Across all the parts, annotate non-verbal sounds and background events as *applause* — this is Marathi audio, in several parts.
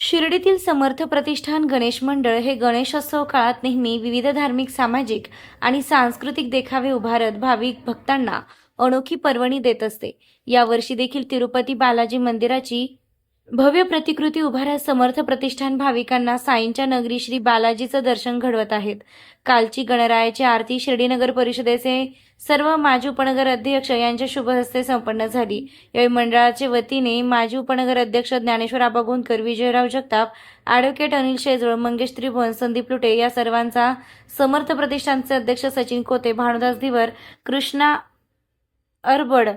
शिर्डीतील समर्थ प्रतिष्ठान गणेश मंडळ हे गणेशोत्सव काळात नेहमी विविध धार्मिक सामाजिक आणि सांस्कृतिक देखावे उभारत भाविक भक्तांना अनोखी पर्वणी देत असते. यावर्षी देखील तिरुपती बालाजी मंदिराची भव्य प्रतिकृती उभारत समर्थ प्रतिष्ठान भाविकांना साईंच्या नगरी श्री बालाजीचं दर्शन घडवत आहेत. कालची गणरायाची आरती शिर्डीनगर परिषदेचे सर्व माजी उपनगर अध्यक्ष यांच्या शुभ हस्ते संपन्न झाली. यावेळी मंडळाचे वतीने माजी उपनगर अध्यक्ष ज्ञानेश्वर आबा गोंदकर विजयराव जगताप ॲडव्होकेट अनिल शेजवळ मंगेश त्रिभुवन संदीप लुटे या सर्वांचा समर्थ प्रतिष्ठानचे अध्यक्ष सचिन कोते भानुदास धिवर कृष्णा अरबड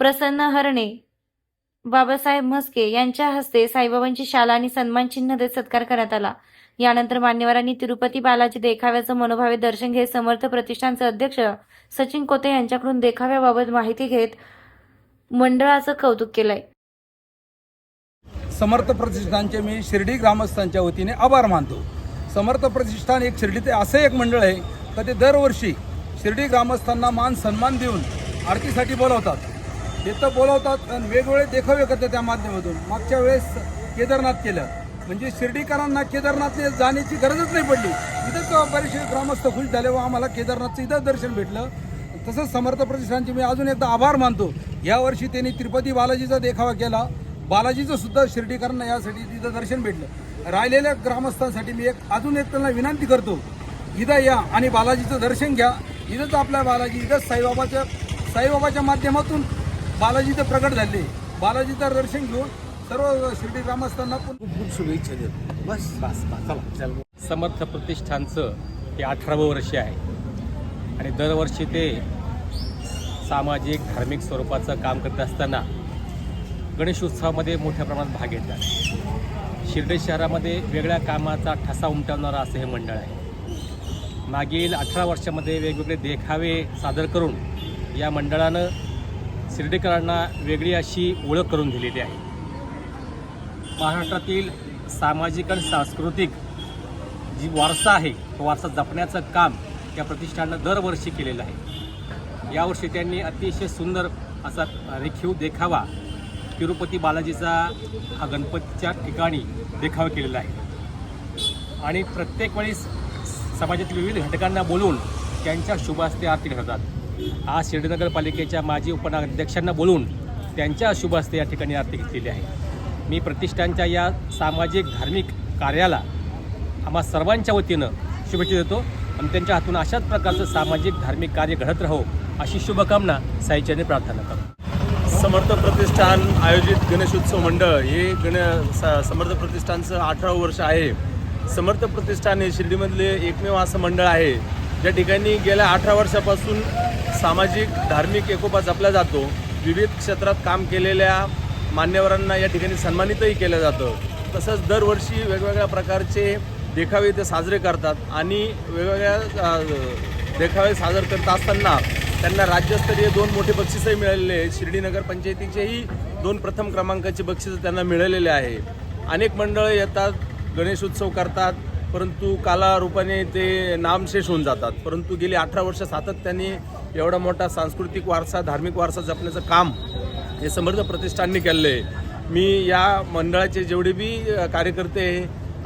प्रसन्न हरणे बाबासाहेब म्हस्के यांच्या हस्ते साईबाबांची शाला आणि सन्मान चिन्ह देत सत्कार करण्यात आला. यानंतर मान्यवरांनी तिरुपती बालाजी देखाव्याचं मनोभावे दर्शन घेत समर्थ प्रतिष्ठानचे अध्यक्ष सचिन कोते यांच्याकडून देखाव्याबाबत माहिती घेत मंडळाचं कौतुक केलंय. समर्थ प्रतिष्ठानचे मी शिर्डी ग्रामस्थांच्या वतीने आभार मानतो. समर्थ प्रतिष्ठान एक शिर्डीचे असं एक मंडळ आहे तर ते दरवर्षी शिर्डी ग्रामस्थांना मान सन्मान देऊन आरतीसाठी बोलवतात. तिथं बोलवतात आणि वेगवेगळे देखावे करतात त्या माध्यमातून. मागच्या वेळेस केदारनाथ केलं. म्हणजे शिर्डीकरांना केदारनाथने जाण्याची गरजच नाही पडली. इथंच बरेचसे ग्रामस्थ खुश झाले व आम्हाला केदारनाथचं इथं दर्शन भेटलं. तसंच समर्थ प्रतिष्ठानचे मी अजून एकदा आभार मानतो. यावर्षी त्यांनी तिरुपती बालाजीचा देखावा केला. बालाजीचं सुद्धा शिर्डीकरांना यासाठी तिथं दर्शन भेटलं. राहिलेल्या ग्रामस्थांसाठी मी एक अजून एक त्यांना विनंती करतो. इथं या आणि बालाजीचं दर्शन घ्या. इथंच आपल्या बालाजी इथंच साईबाबाच्या साईबाबाच्या माध्यमातून बालाजी तर प्रकट झाले. बालाजीचं दर्शन घेऊन सर्व शिर्डी ग्रामस्थांना पण खूप खूप शुभेच्छा देतो. बस बस बस. चला समर्थ प्रतिष्ठानचं हे अठरावं वर्ष आहे. आणि दरवर्षी ते सामाजिक धार्मिक स्वरूपाचं काम करत असताना गणेशोत्सवामध्ये मोठ्या प्रमाणात भाग घेतात शिर्डी शहरामध्ये वेगळ्या कामाचा ठसा उमटवणारं असं हे मंडळ आहे. मागील अठरा वर्षामध्ये वेगवेगळे देखावे सादर करून या मंडळानं शिर्डेकरांना वेगळी अशी ओळख करून दिलेली आहे. महाराष्ट्रातील सामाजिक आणि सांस्कृतिक जी वारसा आहे तो वारसा जपण्याचं काम त्या प्रतिष्ठानं दरवर्षी केलेलं आहे. यावर्षी त्यांनी अतिशय सुंदर असा रेखीव देखावा तिरुपती बालाजीचा हा गणपतीच्या ठिकाणी देखावा केलेला आहे. आणि प्रत्येक वेळी समाजातील विविध घटकांना बोलून त्यांच्या शुभास्ते आरती घडतात आज शिर्डी नगरपालिकेच्या माजी उपनगराध्यक्षांना बोलून त्यांच्या शुभ हस्ते या ठिकाणी आरती घेतलेली आहे. मी प्रतिष्ठानच्या या सामाजिक धार्मिक कार्याला आम्हा सर्वांच्या वतीनं शुभेच्छा देतो आणि त्यांच्या हातून अशाच प्रकारचं सामाजिक धार्मिक कार्य घडत राहो अशी शुभकामना साईच्याने प्रार्थना करतो. समर्थ प्रतिष्ठान आयोजित गणेशोत्सव मंडळ हे गण स- समर्थ प्रतिष्ठानचं अठरावं वर्ष आहे. समर्थ प्रतिष्ठान हे शिर्डीमधले एकमेव असं मंडळ आहे. ज्या ठिकाणी गेल्या अठरा वर्षापासून सामाजिक धार्मिक एकोपा जपला जातो विविध क्षेत्रात काम केलेल्या मान्यवरांना या ठिकाणी सन्मानितही केलं जातं. तसंच दरवर्षी वेगवेगळ्या प्रकारचे देखावे ते साजरे करतात आणि वेगवेगळ्या देखावे सादर करत असताना त्यांना राज्यस्तरीय दोन मोठे बक्षीसही मिळालेले आहेत. शिर्डी नगर पंचायतीचेही दोन प्रथम क्रमांकाचे बक्षीस त्यांना मिळालेले आहे. अनेक मंडळं येतात गणेशोत्सव करतात परंतु कालारूपाने ते नामशेष होऊन जातात. परंतु गेली अठरा वर्ष सातत्याने एवढा मोठा सांस्कृतिक वारसा धार्मिक वारसा जपण्याचं काम हे समर्थ प्रतिष्ठानने केलेलं आहे मी या मंडळाचे जेवढे बी कार्यकर्ते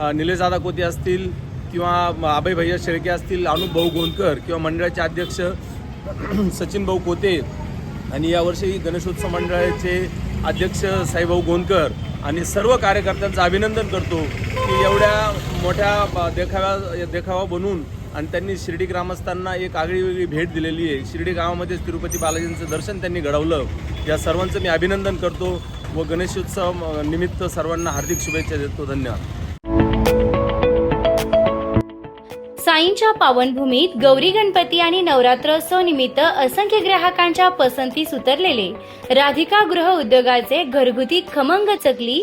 अ, निलेशदादा कोते असतील किंवा अभय भैया शेळके असतील अनुप भाऊ गोंदकर किंवा मंडळाचे अध्यक्ष *clears throat* सचिन भाऊ कोते आणि यावर्षी गणेशोत्सव मंडळाचे अध्यक्ष साईभाऊ गोंदकर आणि सर्व कार्यकर्त्यांचं अभिनंदन करतो की एवढ्या मोठ्या देखाव्या देखावा बनवून आणि त्यांनी शिर्डी ग्रामस्थांना एक आगळी वेगळी भेट दिलेली आहे. शिर्डी गावामध्येच तिरुपती बालाजींचं दर्शन त्यांनी घडवलं. या सर्वांचं मी अभिनंदन करतो व गणेशोत्सव निमित्त सर्वांना हार्दिक शुभेच्छा देतो. धन्यवाद. साईंच्या पावनभूमीत गौरी गणपती आणि नवरात्रोत्सव निमित्त असंख्य ग्राहकांच्या पसंतीस उतरलेले राधिका गृह उद्योगाचे घरगुती खमंग चकली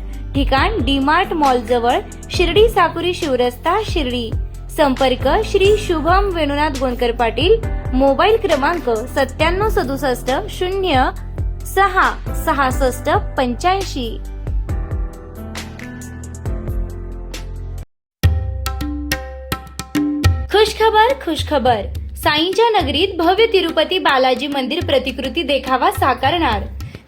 ठिकाण डीमार्ट मॉल जवळ शिर्डी साकुरी शिवरस्ता शिर्डी. संपर्क श्री शुभम वेणुनाथ गोंदकर पाटील. मोबाईल क्रमांक सत्त्याण्णव सदुसष्ट शून्य सहा सहासष्ट पंच्याऐंशी. खुशखबर खुशखबर. साईंच्या नगरीत भव्य तिरुपती बालाजी मंदिर प्रतिकृती देखावा साकारणार.